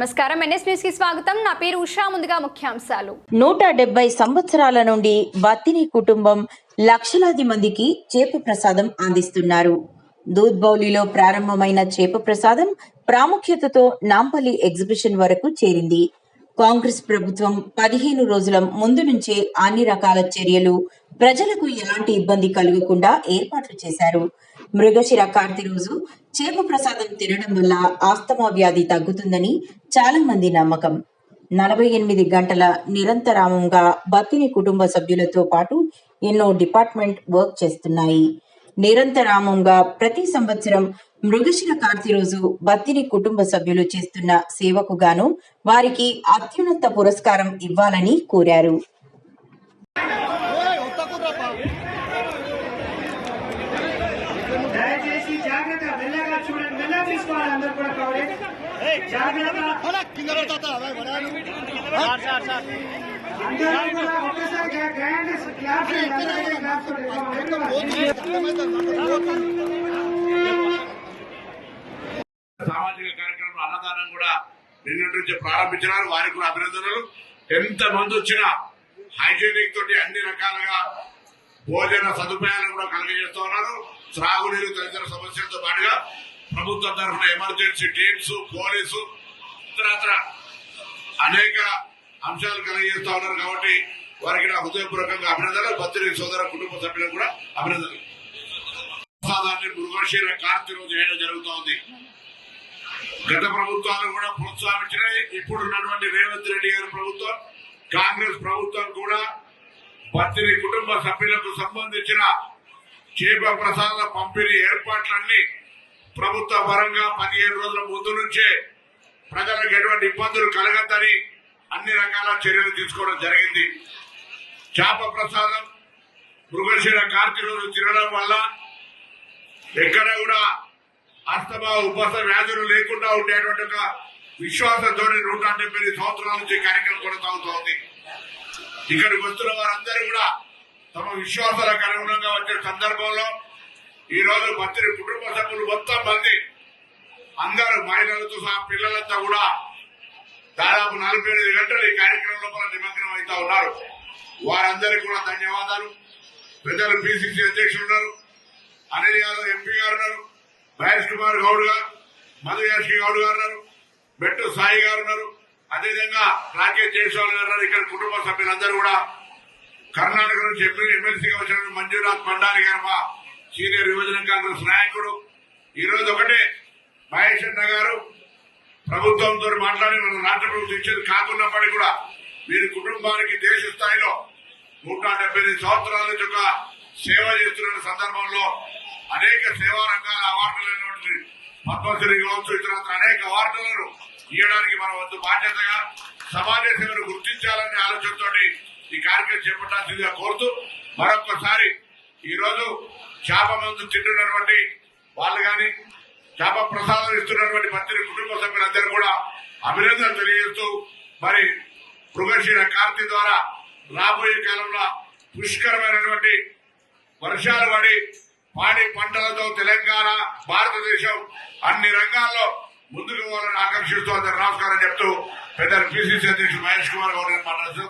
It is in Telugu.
నమస్కారం. ఎన్ఎస్ న్యూస్కి స్వాగతం. నా పేరు ఉషా. ముందుగా ముఖ్యాంశాలు. నూట డెబ్బై సంవత్సరాల నుండి బత్తిని కుటుంబం లక్షలాది మందికి చేప ప్రసాదం అందిస్తున్నారు. దూద్బౌలిలో ప్రారంభమైన చేప ప్రసాదం ప్రాముఖ్యతతో నాంపల్లి ఎగ్జిబిషన్ వరకు చేరింది. కాంగ్రెస్ ప్రభుత్వం పదిహేను రోజుల ముందు నుంచే అన్ని రకాల చర్యలు ప్రజలకు ఎలాంటి ఇబ్బంది కలగకుండా ఏర్పాట్లు చేశారు. మృగశిర కార్తీ రోజు చేప ప్రసాదం తినడం వల్ల ఆస్తమా వ్యాధి తగ్గుతుందని చాలా మంది నమ్మకం. నలభై ఎనిమిది గంటల నిరంతరామంగా బత్తిని కుటుంబ సభ్యులతో పాటు ఎన్నో డిపార్ట్మెంట్ వర్క్ చేస్తున్నాయి. నిరంతరామంగా ప్రతి సంవత్సరం మృగశిర కార్తీ రోజు బత్తిని కుటుంబ సభ్యులు చేస్తున్న సేవకు గాను వారికి అత్యున్నత పురస్కారం ఇవ్వాలని కోరారు. కూడా అందరూ ఒక్కసారి గ్రాండ్ చేయండి. సామాజిక కార్యక్రమం అన్నదానం కూడా నిన్నటి నుంచి ప్రారంభించినారు వారికి కూడా అభినందనలు. ఎంత మంది వచ్చినా హైజీనిక్ తోటి అన్ని రకాలుగా భోజన సదుపాయాలను కూడా కలిగజేస్తూ ఉన్నారు. త్రాగునీరు తదితర సమస్యలతో పాటుగా ప్రభుత్వం తరఫున ఎమర్జెన్సీ టీమ్స్ పోలీసు ఇతరత్ర అనేక అంశాలు కలిగజేస్తా ఉన్నారు కాబట్టి వారికి నా హృదయపూర్వకంగా అభినందనలు. బత్తిరి సోదర కుటుంబ సభ్యులకు కూడా అభినందనలు. ప్రసాదాన్ని మృగశీర కార్తీ రోజు చేయడం జరుగుతోంది గత ప్రభుత్వాలు కూడా ప్రోత్సహించినాయి. ఇప్పుడు ఉన్నటువంటి రేవంత్ రెడ్డి గారి ప్రభుత్వం కాంగ్రెస్ ప్రభుత్వం కూడా పత్తిని కుటుంబ సభ్యులకు సంబంధించిన చేప ప్రసాద పంపిణీ ఏర్పాట్లన్నీ ప్రభుత్వ పరంగా పదిహేను రోజుల ముందు నుంచే ప్రజలకు ఎటువంటి ఇబ్బందులు కలగద్దని అన్ని రకాల చర్యలు తీసుకోవడం జరిగింది. చేప ప్రసాదం మృగశీల కార్తీ రోజు తినడం వల్ల ఎక్కడ కూడా అస్తమా ఉపస వ్యాధులు లేకుండా ఉండేటువంటి ఒక విశ్వాసంతో నూట డెబ్బై సంవత్సరాల నుంచి కార్యక్రమం కార్యక్రమం కొనసాగుతోంది. ఇక్కడికి వస్తున్న వారందరూ కూడా తమ విశ్వాసాలకు అనుగుణంగా వచ్చే సందర్భంలో ఈ రోజు మంత్రి కుటుంబ సభ్యులు మొత్తం మంది అందరూ మహిళలతో సహా పిల్లలంతా కూడా దాదాపు నలభై ఎనిమిది గంటలు ఈ కార్యక్రమంలో కూడా నిమగ్నం అవుతా ఉన్నారు. వారందరికీ కూడా ధన్యవాదాలు. పెద్దలు పిసిసి అధ్యక్షులు ఉన్నారు అనిల్ యాదవ్ ఎంపీ గారు ఉన్నారు మహేష్ కుమార్ గౌడ్ గారు మధు యాష్కి గౌడ్ గారు ఉన్నారు బెట్టు సాయి గారు ఉన్నారు. అదేవిధంగా రాకేష్ జైస్వాల్ గారు ఉన్నారు ఇక్కడ కుటుంబ సభ్యులందరూ కూడా. కర్ణాటక నుంచి ఎమ్మెల్సీగా వచ్చిన మంజునాథ్ పండారి గారు మా సీనియర్ యువజన కాంగ్రెస్ నాయకుడు. ఈరోజు ఒకటే మహేష్ అన్న గారు ప్రభుత్వంతో మాట్లాడి మన రాష్ట్ర ప్రభుత్వం ఇచ్చేది కాకున్నప్పటికీ కూడా వీరి కుటుంబానికి దేశ స్థాయిలో నూట డెబ్బై ఎనిమిది సంవత్సరాల నుంచి ఒక సేవ చేస్తున్న సందర్భంలో అనేక సేవా రంగాల అవార్డులైనటువంటి పద్మశ్రీ కావచ్చు ఇతర అనేక అవార్డులను ఇవ్వడానికి మన వద్దు బాధ్యతగా సమాజ సేవను గుర్తించాలనే ఆలోచనతో ఈ కార్యక్రమం చేపట్టాల్సిందిగా కోరుతూ మరొకసారి ఈరోజు చేప మందు తింటున్నటువంటి వాళ్ళు గాని చేప ప్రసాదం ఇస్తున్నటువంటి మంత్రి కుటుంబ సభ్యులందరూ కూడా అభినందనలు తెలియజేస్తూ మరి మృగశీల కార్తీ ద్వారా రాబోయే కాలంలో పుష్కరమైనటువంటి వర్షాలు పడి పాడి పంటలతో తెలంగాణ భారతదేశం అన్ని రంగాల్లో ముందుకు పోవాలని ఆకర్షిస్తూ అందరు నమస్కారం చెప్తూ పెద్ద పిసిసి అధ్యక్షుడు మహేష్ కుమార్ గౌడ్ గారిని మాట్లాడుతూ